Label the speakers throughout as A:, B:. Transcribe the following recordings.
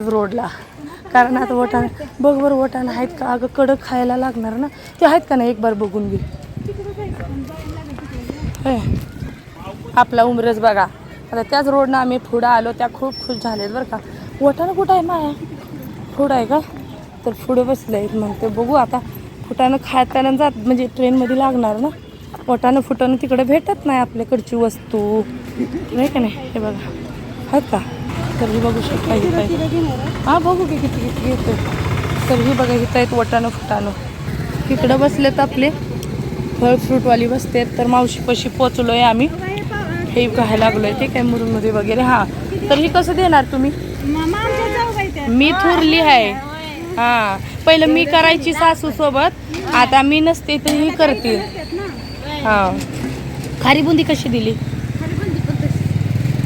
A: रोडला. कारण आता वटाण बघ बरं वटाण आहेत का? अगं कडक खायला लागणार ना. ते आहेत का नाही? एक बार बघून घे. होय. आपला उमरच बघा. आता त्याच रोडनं आम्ही पुढं आलो त्या खूप खुश झालेत बरं का. वटाणं कुठं आहे माया? पुढं आहे का? तर पुढं बसलं आहेत मग. ते बघू आता. फुटानं खाताना जात म्हणजे ट्रेनमध्ये लागणार ना. वटाणं फुटाणं तिकडे भेटत नाही आपल्याकडची वस्तू. नाही का नाही? हे बघा. आहेत का? तर ही बघू शकता इथं आहे. हा बघू की किती किती घेतो तर ही बघा इथं आहेत वटानं फुटानं इकडं बसलेत आपले. फळ फ्रूटवाली बसते तर मावशीपाशी पोचलोय आम्ही. हे घ्यायला लागलोय ते काय मुरुमध्ये वगैरे. हा. तर ही कसं देणार तुम्ही? मी थुरली आहे. हा. पहिलं मी करायची सासू सोबत. आता मी नसते तर ही करते हा. खारी बुंदी कशी दिली?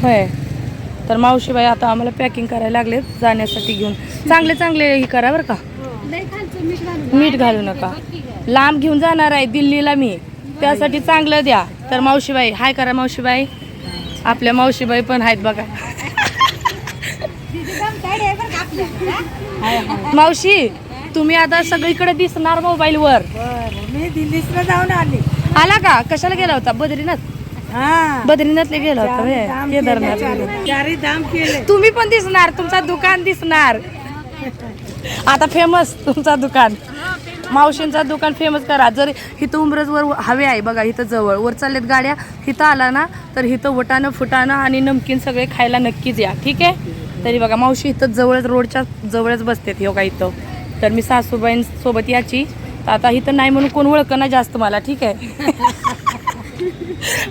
A: होय. तर मावशीबाई आता आम्हाला पॅकिंग करायला लागलेत जाण्यासाठी घेऊन. चांगले चांगले ही करा बरं का. मीठ घालू नका. लांब घेऊन जाणार आहे दिल्लीला मी. त्यासाठी चांगलं द्या. तर मावशीबाई हाय करा मावशीबाई. आपल्या मावशीबाई पण आहेत बघा. मावशी तुम्ही आता सगळीकडे दिसणार मोबाईलवर.
B: मी दिल्लीला जाऊन आली.
A: आला का? कशाला गेला होता? बद्रीनाथ? बद्रीनाथला गेला होता? केदारनाथ. तुम्ही पण दिसणार तुमचा दुकान दिसणार. आता फेमस तुमचा दुकान. मावशींचा दुकान फेमस करा. जर इथं उमरजवर हवे आहे बघा इथं जवळ. वर चाललेत गाड्या इथं आला ना तर इथं वटाणं फुटाणं आणि नमकीन सगळे खायला नक्कीच या. ठीक आहे? तरी बघा मावशी इथं जवळच रोडच्या जवळच बसतेत हे बघा इथं. तर मी सासूबाईंसोबत याची. आता इथं नाही म्हणून कोण ओळख ना जास्त मला ठीक आहे?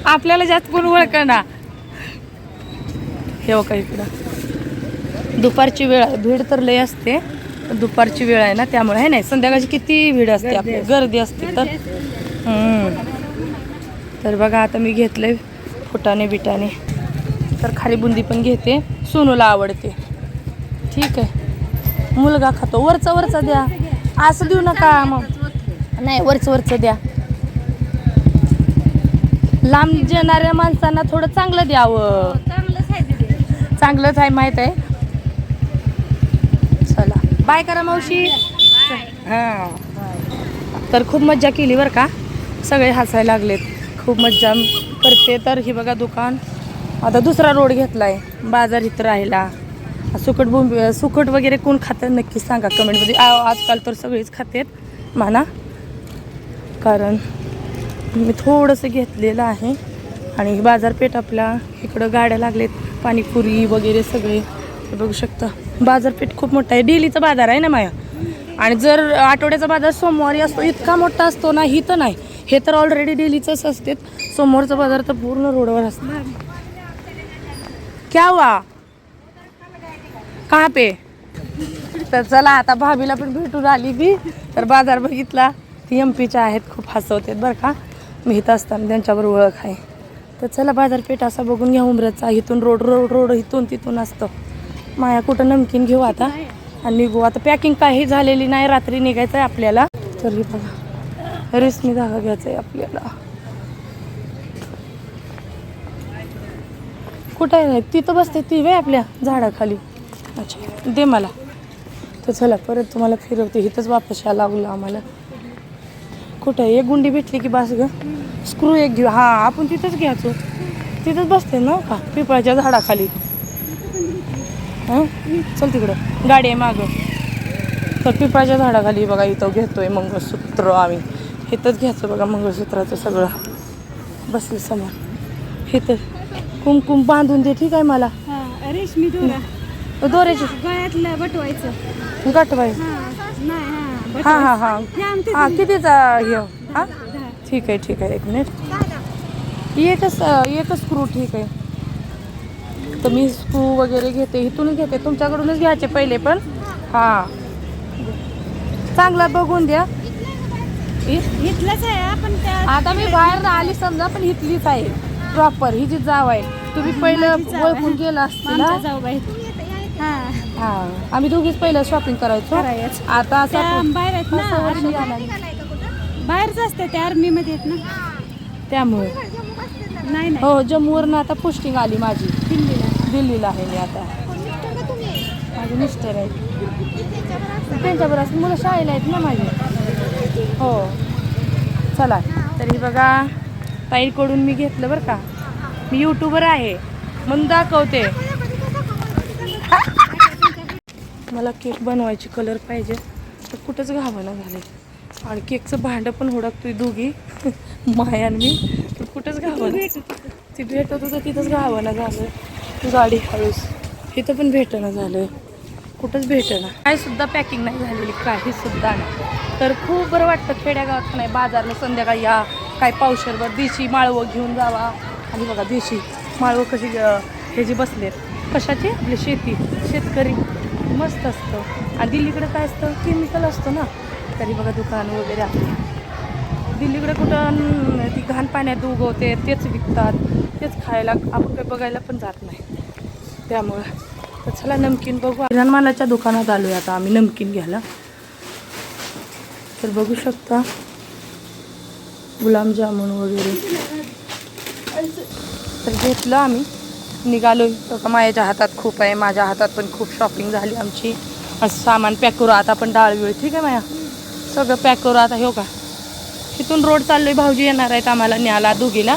A: आपल्याला जास्त कोण ओळख ना. हे बघा इकडं. दुपारची वेळ भीड तर लय असते. दुपारची वेळ आहे ना त्यामुळे आहे नाही. संध्याकाळची किती भीड असते आपली. गर्दी असते तर. हम्म. तर बघा आता मी घेतलंय फुटाणे बिटाणे. तर खाली बुंदी पण घेते. सोनूला आवडते. ठीक आहे. मुलगा खातो. वरचा वरचा द्या. असं देऊ नका मग. नाही वरचं वरचं द्या. लांब जेणाऱ्या माणसांना थोडं चांगलं द्यावं. चांगलंच आहे माहीत आहे. चला. बाय करा मावशी. हां. तर खूप मज्जा केली बरं का? सगळे हसायला लागलेत. खूप मज्जा करते. तर ही बघा दुकान. आता दुसरा रोड घेतला आहे बाजार इथं राहिला. सुकट बोंब सुकट वगैरे कोण खातं नक्की सांगा कमेंटमध्ये. आजकाल तर सगळेच खातेत म्हणा. कारण मी थोडंसं घेतलेलं आहे. आणि बाजारपेठ आपला इकडं गाड्या लागलेत पाणीपुरी वगैरे सगळे. बघू शकता. बाजारपेठ खूप मोठा आहे. डेलीचा बाजार आहे ना माया? आणि जर आठवड्याचा बाजार सोमवारी असतो इतका मोठा असतो ना ही तर नाही. हे तर ऑलरेडी डेलीचंच असते सोमवारचा बाजार तर पूर्ण रोडवर असतो क्या वा कहाँ पे? तर चला आता भाभीला पण भेटून आली मी. तर बाजार बघितला. ती एम पीच्या आहेत खूप हसवतात बरं का. मी इथं असताना त्यांच्यावर ओळख आहे. तर चला बाजारपेठ असा बघून घ्या उमऱ्याचा इथून रोड रोड रोड इथून तिथून असतं. माया कुठं नमकीन घेऊ आता? आणि निघू. आता पॅकिंग काही झालेली नाही. रात्री निघायचं आहे आपल्याला. तर हे बघा. रेशमी धागा घ्यायचा आहे आपल्याला. कुठं आहे? तिथं बसते ती वे आपल्या झाडाखाली. अच्छा दे मला. तर चला परत तुम्हाला फिरवते. इथंच वापस यायला लागलं आम्हाला. कुठं आहे? एक गुंडी भेटली की बस ग. स्क्रू एक घेऊ. हां आपण तिथंच घ्यायचो. तिथंच बसते ना का? पिपळाच्या झाडाखाली. हां? चल तिकडं. गाडी आहे मागं. तर पिपळाच्या झाडाखाली बघा इथं घेतोय मंगळसूत्र आम्ही. इथंच घ्यायचं बघा मंगळसूत्राचं सगळं. बसले समोर. इथं. कुमकुम बांधून दे ठीक आहे मला.
B: रेशमी
A: दोऱ्याची.
B: गळ्यातलं बटवायचं.
A: गाठवाय
B: हा
A: हां
B: हा
A: कितीचा हे? हां ठीक आहे ठीक आहे एक मिनिट. एकच एकच स्क्रू ठीक आहे. तर मी स्क्रू वगैरे घेते इथूनच घेते तुमच्याकडूनच घ्यायचे पहिले पण. हां. चांगला बघून द्या.
B: इथलंच आहे त्या
A: आता मी बाहेर आली समजा पण इथलीच आहे. प्रॉपर ही जी जाव आहे. तुम्ही पहिलं ओळखून गेला असतील
B: हां.
A: आम्ही दोघीच पहिलं शॉपिंग करायचो.
B: करायचं.
A: आता
B: त्या
A: असं
B: बाहेर आहेत ना
A: वर्ष.
B: बाहेरच असते त्या आर्मी मध्ये आहेत ना.
A: त्यामुळे.
B: नाही नाही.
A: हो जम्मूवरनं आता पोस्टिंग आली माझी.
B: दिल्लीला.
A: दिल्लीला आहे मी आता. माझे मिस्टर आहेत. त्यांच्याबरोबर असं मुलं शाळेला आहेत ना माझे. हो. चला. तरी बघा ताईकडून मी घेतलं बरं का. मी यूट्यूबर आहे. म्हणून दाखवते. मला केक बनवायची कलर पाहिजे तर कुठंच घावणं झाले आणि केकचं भांडं पण हुडकतोय दोघी. माया आणि मी. तर कुठंच घावणं ती भेटत होतं तिथंच घावणं झालं. गाडी हळूस इथं पण भेटणं झालं. कुठंच भेटणं. काय सुद्धा पॅकिंग नाही झालेली काही सुद्धा नाही. तर खूप बरं वाटतं खेड्यागावात नाही बाजारला संध्याकाळी या. काय पावशरभर देशी माळवं घेऊन जावा. आणि बघा देशी माळवं कशी हे जी बसलेत. कशाची? आपली शेती शेतकरी. मस्त असतं. आणि दिल्लीकडे काय असतं? केमिकल असतं ना. तरी बघा दुकान वगैरे आहे. दिल्लीकडे कुठं ती घाण पाण्यात उगवते तेच विकतात. तेच खायला आपण काही बघायला पण जात नाही. त्यामुळं. तर चला नमकीन बघू. किराणमालाच्या दुकानात आलो आहे आता आम्ही नमकीन घ्यायला. तर बघू शकता. गुलाबजामुन वगैरे. तर घेतलं आम्ही. निघालो का माझ्या हातात खूप आहे माझ्या हातात पण खूप शॉपिंग झाली आमची. असं सामान पॅक करू आता आपण डाळ बिळ ठीक आहे माया? सगळं पॅक करू आता हो का? इथून रोड चाललोय भाऊजी येणार आहेत आम्हाला न्याला दोघीला.